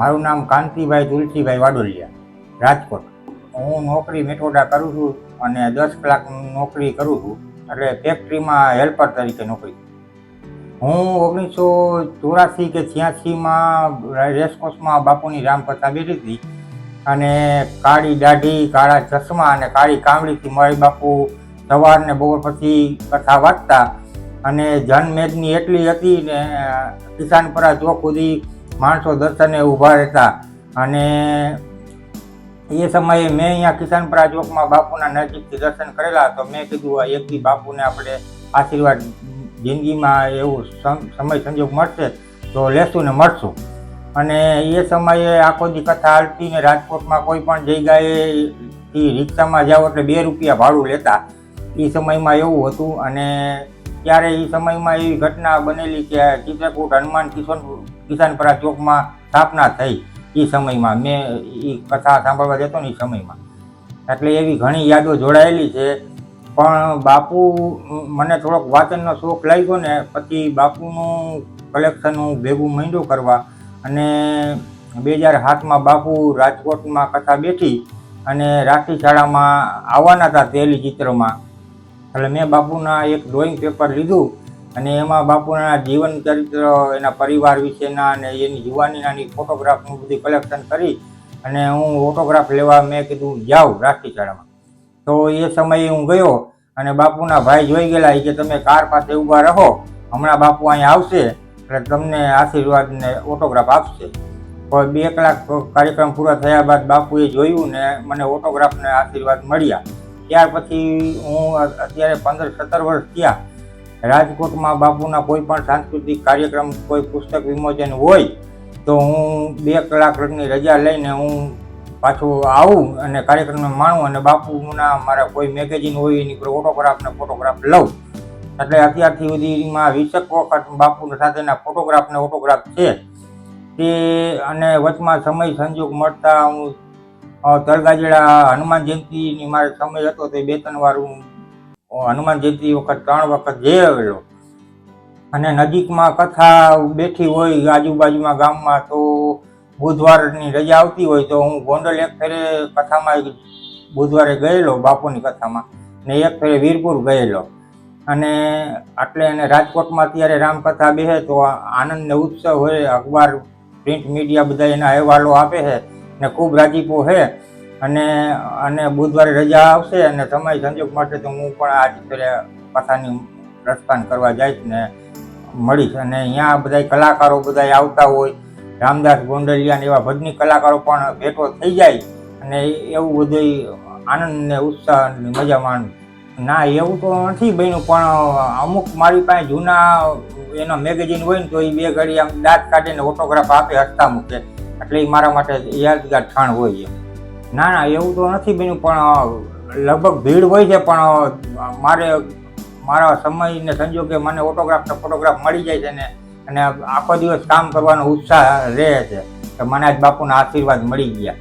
મારું નામ કાંતિભાઈ તુલસીભાઈ વાડોલિયા, રાજકોટ. હું નોકરી મેટોડા કરું છું અને દસ કલાક નોકરી કરું છું, એટલે ફેક્ટરીમાં હેલ્પર તરીકે નોકરી હું ઓગણીસો ચોરાસી કે છ્યાસીમાં રેસકોર્સમાં બાપુની રામકથા બેઠી અને કાળી દાઢી, કાળા ચશ્મા અને કાળી કામડીથી મારી બાપુ સવારને બપોર પછી કથા વાંચતા અને જનમેદની એટલી હતી ને કિસાનપરા ચોક સુધી માણસો દર્શને ઊભા રહેતા. અને એ સમયે મેં અહીંયા કિસાનપરા ચોકમાં બાપુના નજીકથી દર્શન કરેલા તો મેં કીધું, આ બી બાપુને આપણે આશીર્વાદ જિંદગીમાં એવું સમ- સમય સંજોગ મળશે તો લેશું ને મળશું. અને એ સમયે આખો દી કથા હાલતી ને રાજકોટમાં કોઈ પણ જગ્યાએ ઈ રિક્ષામાં જાઓ એટલે બે રૂપિયા ભાડું લેતા. એ સમયમાં એવું હતું અને ત્યારે એ સમયમાં એવી ઘટના બનેલી કે ચિત્રકૂટ હનુમાન કિશન કિસાનપરા ચોકમાં સ્થાપના થઈ એ સમયમાં. મેં એ કથા સાંભળવા જતો ને એ સમયમાં. એટલે એવી ઘણી યાદો જોડાયેલી છે. પણ બાપુ, મને થોડોક વાંચનનો શોખ લાગ્યો ને, પછી બાપુનું કલેક્શન હું ભેગું માંડ્યું કરવા અને બે હજાર સાતમાં બાપુ રાજકોટમાં કથા બેઠી અને રાખી શાળામાં આવવાના હતા તેલી ચિત્રમાં. એટલે મેં બાપુના એક ડ્રોઈંગ પેપર લીધું અને એમાં બાપુના જીવન ચરિત્ર, એના પરિવાર વિશેના અને એની જુવાનીનાની ફોટોગ્રાફનું બધું કલેક્શન કરી અને હું ઓટોગ્રાફ લેવા મેં કીધું જાઉં રાખી શાળામાં. તો એ સમયે હું ગયો અને બાપુના ભાઈ જોઈ ગયેલા કે તમે કાર પાસે ઊભા રહો, હમણાં બાપુ અહીંયા આવશે એટલે તમને આશીર્વાદને ઓટોગ્રાફ આપશે. પણ બે કલાક કાર્યક્રમ પૂરા થયા બાદ બાપુએ જોયું ને મને ઓટોગ્રાફને આશીર્વાદ મળ્યા. ત્યાર પછી હું અત્યારે પંદર સત્તર વર્ષ થયા. રાજકોટમાં બાપુના કોઈ પણ સાંસ્કૃતિક કાર્યક્રમ, કોઈ પુસ્તક વિમોચન હોય, તો હું બે કલાકની રજા લઈને હું પાછું આવું અને કાર્યક્રમને માણું અને બાપુના મારા કોઈ મેગેઝિન હોય એની કોઈ ઓટોગ્રાફ ને ફોટોગ્રાફ લઉં. એટલે અત્યારથી સુધીમાં વીસેક વખત બાપુ સાથેના ફોટોગ્રાફ ને ઓટોગ્રાફ છે. તે અને વચમાં સમય સંજોગ મળતા હું તળગાજડા હનુમાન જયંતિની મારે સમય હતો તે બે ત્રણ વાર હું હનુમાન વખત ત્રણ વખત જઈ આવેલો. અને નજીકમાં કથા બેઠી હોય આજુબાજુમાં ગામમાં તો બુધવારની રજા આવતી હોય તો હું ગોંડલ એક ફેરે કથામાં બુધવારે ગયેલો, બાપુની કથામાં. ને એક ફેરે વીરપુર ગયેલો. અને આટલે એને રાજકોટમાં અત્યારે રામકથા બેસે તો આનંદ ને ઉત્સવ હોય, અખબાર, પ્રિન્ટ મીડિયા બધા એના અહેવાલો આપે છે ને ખૂબ રાજીપો છે. અને અને બુધવારે રજા આવશે અને સમય સંજોગ માટે તો હું પણ આજ ફેરે કથાની પ્રસ્થાન કરવા જઈશ ને મળીશ. અને અહીંયા બધા કલાકારો બધા આવતા હોય, રામદાસ ગોંડલિયા એવા ભજની કલાકારો પણ ભેટો થઈ જાય અને એવું બધું આનંદ ને ઉત્સાહ ને મજા માણું ના એવું તો નથી બન્યું, પણ અમુક મારી પાસે જૂના એનો મેગેઝિન હોય ને તો એ બે ઘડી આમ દાંત કાઢીને ઓટોગ્રાફ આપે હસતા મૂકે. એટલે એ મારા માટે યાદગાર ઠાણ હોય એમ. ના ના, એવું તો નથી બન્યું, પણ લગભગ ભીડ હોય છે, પણ મારે, મારા સમય ને સંજોગે મને ઓટોગ્રાફ ને ફોટોગ્રાફ મળી જાય છે ને, અને આખો દિવસ કામ કરવાનો ઉત્સાહ રહે છે કે મને આજ બાપુના આશીર્વાદ મળી ગયા.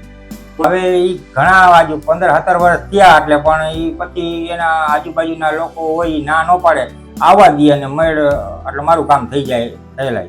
હવે એ ઘણા આજુ પંદર, સત્તર વર્ષ થયા એટલે પણ એ પછી એના આજુબાજુના લોકો હોય ના ન પાડે, આવવા દે અને મેળ, એટલે મારું કામ થઈ જાય થયેલા